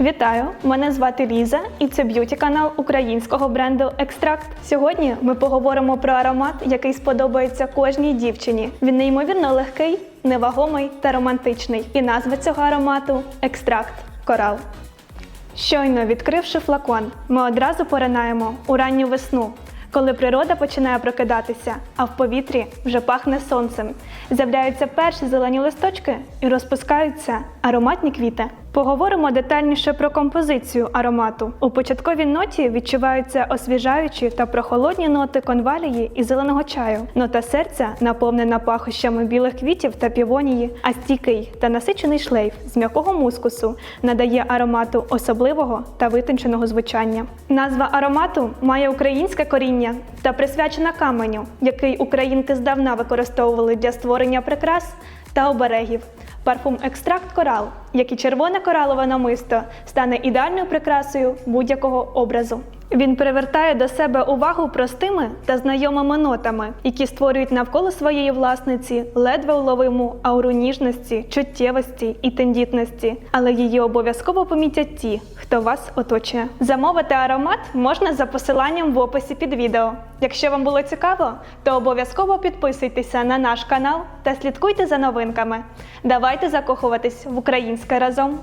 Вітаю! Мене звати Ліза, і це б'юті канал українського бренду Екстракт. Сьогодні ми поговоримо про аромат, який сподобається кожній дівчині. Він неймовірно легкий, невагомий та романтичний. І назва цього аромату Екстракт Корал. Щойно відкривши флакон, ми одразу поринаємо у ранню весну, коли природа починає прокидатися, а в повітрі вже пахне сонцем. З'являються перші зелені листочки і розпускаються ароматні квіти. Поговоримо детальніше про композицію аромату. У початковій ноті відчуваються освіжаючі та прохолодні ноти конвалії і зеленого чаю. Нота серця наповнена пахощами білих квітів та півонії, а стійкий та насичений шлейф з м'якого мускусу надає аромату особливого та витонченого звучання. Назва аромату має українське коріння та присвячена каменю, який українки здавна використовували для створення прикрас та оберегів. Парфум екстракт корал, як і червоне коралове намисто, стане ідеальною прикрасою будь-якого образу. Він привертає до себе увагу простими та знайомими нотами, які створюють навколо своєї власниці ледве уловиму ауру ніжності, чуттєвості і тендітності, але її обов'язково помітять ті, хто вас оточує. Замовити аромат можна за посиланням в описі під відео. Якщо вам було цікаво, то обов'язково підписуйтеся на наш канал та слідкуйте за новинками. Давайте закохуватись в українське разом.